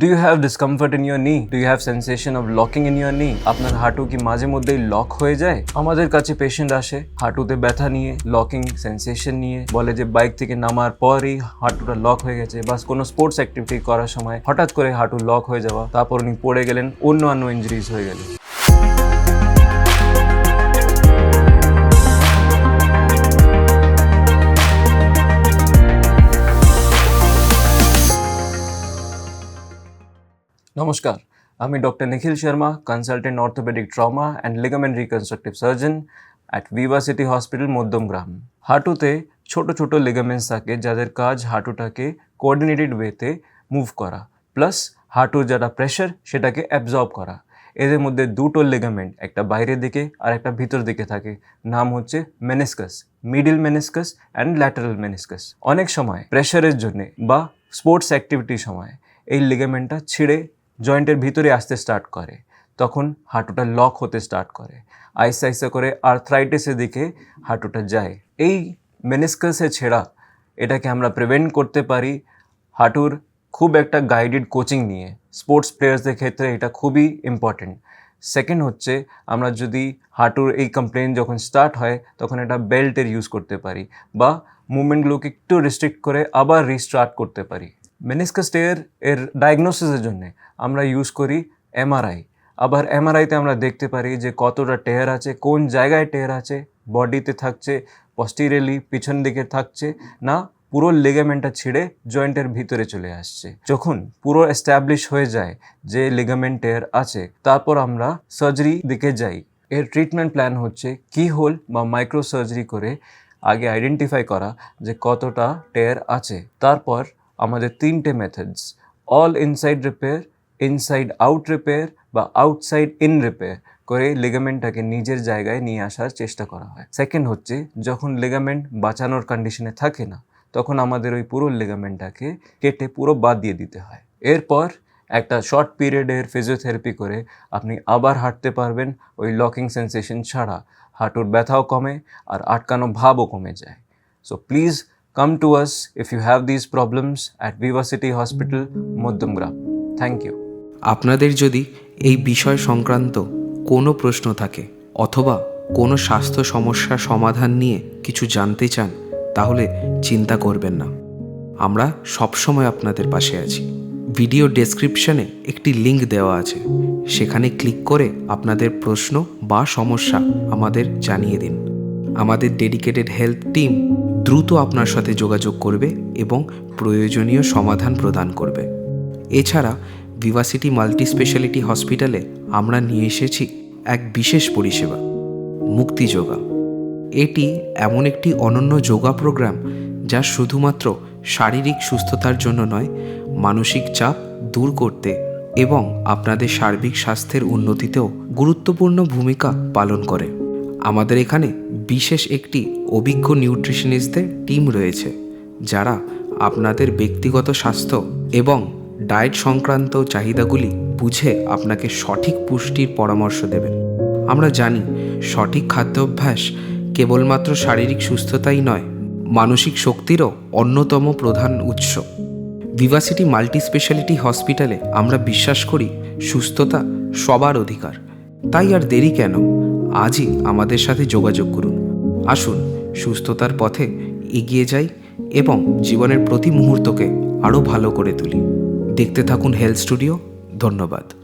Do you have discomfort in your knee do you have sensation of locking in your knee আপনার হাঁটু কি মাঝে মধ্যেই lock হয়ে যায়? আমাদের কাছে পেশেন্ট আসে, হাঁটুতে ব্যথা নিয়ে লকিং সেন্সেশন নিয়ে। বলে যে বাইক থেকে নামার পরই হাঁটুটা লক হয়ে গেছে। বাস কোনো স্পোর্টস অ্যাক্টিভিটি করার সময় হঠাৎ করে হাঁটু লক হয়ে যাওয়া। তারপর উনি পড়ে গেলেন অন্য অন্য ইঞ্জুরিজ হয়ে গেলেন নমস্কার। আমি doctor Nikhil Sharma consultant orthopaedic trauma and ligament reconstructive surgeon at Viva city hospital Madhyamgram হাঁটুতে ছোট ছোট লিগামেন্টস থাকে যাদের কাজ হাঁটুটাকে কোঅর্ডিনেটেড ওয়েতে মুভ করা। প্লাস হাঁটুর যারা প্রেশার সেটাকে অ্যাবজর্ব করা। এদের মধ্যে দুটো লিগামেন্ট একটা বাইরের দিকে আর একটা ভিতর দিকে থাকে। নাম হচ্ছে meniscus medial meniscus and lateral meniscus অনেক সময় প্রেশারের জন্যে বা স্পোর্টস অ্যাক্টিভিটির সময় এই লিগামেন্টটা ছিঁড়ে জয়েন্টের ভিতরে আসতে স্টার্ট করে। তখন হাঁটুটা লক হতে স্টার্ট করে। আইসে আইসে করে আর্থ্রাইটিসের দিকে হাঁটুটা যায়। এই মেনিসকাসে ছেঁড়া, এটাকে আমরা প্রিভেন্ট করতে পারি হাঁটুর খুব একটা গাইডেড কোচিং নিয়ে। স্পোর্টস প্লেয়ার্সদের ক্ষেত্রে এটা খুবই ইম্পর্টেন্ট সেকেন্ড হচ্ছে, আমরা যদি হাঁটুর এই কমপ্লেন যখন স্টার্ট হয়, তখন এটা বেল্টের ইউজ করতে পারি বা মুভমেন্টগুলোকে একটু রেস্ট্রিক্ট করে আবার রিস্টার্ট করতে পারি। মেনিসকাস টেয়ার এর ডায়াগনোসিসের জন্য আমরা ইউজ করি এমআরআই আবার এমআরআইতে আমরা দেখতে পারি যে কতটা টেয়ার আছে, কোন জায়গায় টেয়ার আছে বডিতে থাকছে পস্টিরিয়ালি পিছন দিকে থাকছে না পুরো লিগামেন্টটা ছিঁড়ে জয়েন্টের ভিতরে চলে আসছে। যখন পুরো এস্টাবলিশ হয়ে যায় যে লিগামেন্ট টেয়ার আছে, তারপর আমরা সার্জারি দিকে যাই। এর ট্রিটমেন্ট প্ল্যান হচ্ছে কি হোল বা মাইক্রো সার্জারি করে আগে আইডেন্টিফাই করা যে কতটা টেয়ার আছে। তারপর আমাদের তিনটে methods all inside repair inside out repair বা আউটসাইড ইন রিপেয়ার করে লিগামেন্টটাকে নিজের জায়গায় নিয়ে আসার চেষ্টা করা হয়। সেকেন্ড হচ্ছে, যখন লিগামেন্ট বাঁচানোর কন্ডিশনে থাকে না, তখন আমাদের ওই পুরো লিগামেন্টটাকে কেটে পুরো বাদ দিয়ে দিতে হয়। এরপর একটা শর্ট পিরিয়ডের ফিজিওথেরাপি করে আপনি আবার হাঁটতে পারবেন, ওই লকিং সেন্সেশন ছাড়া। হাঁটুর ব্যথাও কমে আর আটকানো ভাবও কমে যায়। So please come to us if you have this problems at Viva city hospital Madhyamgram thank you আপনাদের যদি এই বিষয় সংক্রান্ত কোনো প্রশ্ন থাকে অথবা কোনো স্বাস্থ্য সমস্যার সমাধান নিয়ে কিছু জানতে চান, তাহলে চিন্তা করবেন না। আমরা সবসময় আপনাদের পাশে আছি। ভিডিও ডেসক্রিপশনে একটি লিংক দেওয়া আছে। সেখানে ক্লিক করে আপনাদের প্রশ্ন বা সমস্যা আমাদের জানিয়ে দিন। আমাদের ডেডিকেটেড হেলথ টিম দ্রুত আপনার সাথে যোগাযোগ করবে এবং প্রয়োজনীয় সমাধান প্রদান করবে। এছাড়া ভিভাসিটি মাল্টি স্পেশালিটি হসপিটালে আমরা নিয়ে এসেছি এক বিশেষ পরিষেবা, মুক্তি যোগা। এটি এমন একটি অনন্য যোগা প্রোগ্রাম যা শুধুমাত্র শারীরিক সুস্থতার জন্য নয়, মানসিক চাপ দূর করতে এবং আপনাদের সার্বিক স্বাস্থ্যের উন্নতিতেও গুরুত্বপূর্ণ ভূমিকা পালন করে। আমাদের এখানে বিশেষ একটি অভিজ্ঞ নিউট্রিশনিস্টদের টিম রয়েছে, যারা আপনাদের ব্যক্তিগত স্বাস্থ্য এবং ডায়েট সংক্রান্ত চাহিদাগুলি বুঝে আপনাকে সঠিক পুষ্টির পরামর্শ দেবেন। আমরা জানি, সঠিক খাদ্যাভ্যাস কেবলমাত্র শারীরিক সুস্থতাই নয়, মানসিক শক্তিরও অন্যতম প্রধান উৎস। ভিভাসিটি মাল্টি স্পেশালিটি হসপিটালে আমরা বিশ্বাস করি, সুস্থতা সবার অধিকার। তাই আর দেরি কেন? আজই আমাদের সাথে যোগাযোগ করুন। আসুন সুস্থতার পথে এগিয়ে যাই এবং জীবনের প্রতি মুহূর্তকে আরও ভালো করে তুলি। দেখতে থাকুন হেলথ স্টুডিও। ধন্যবাদ।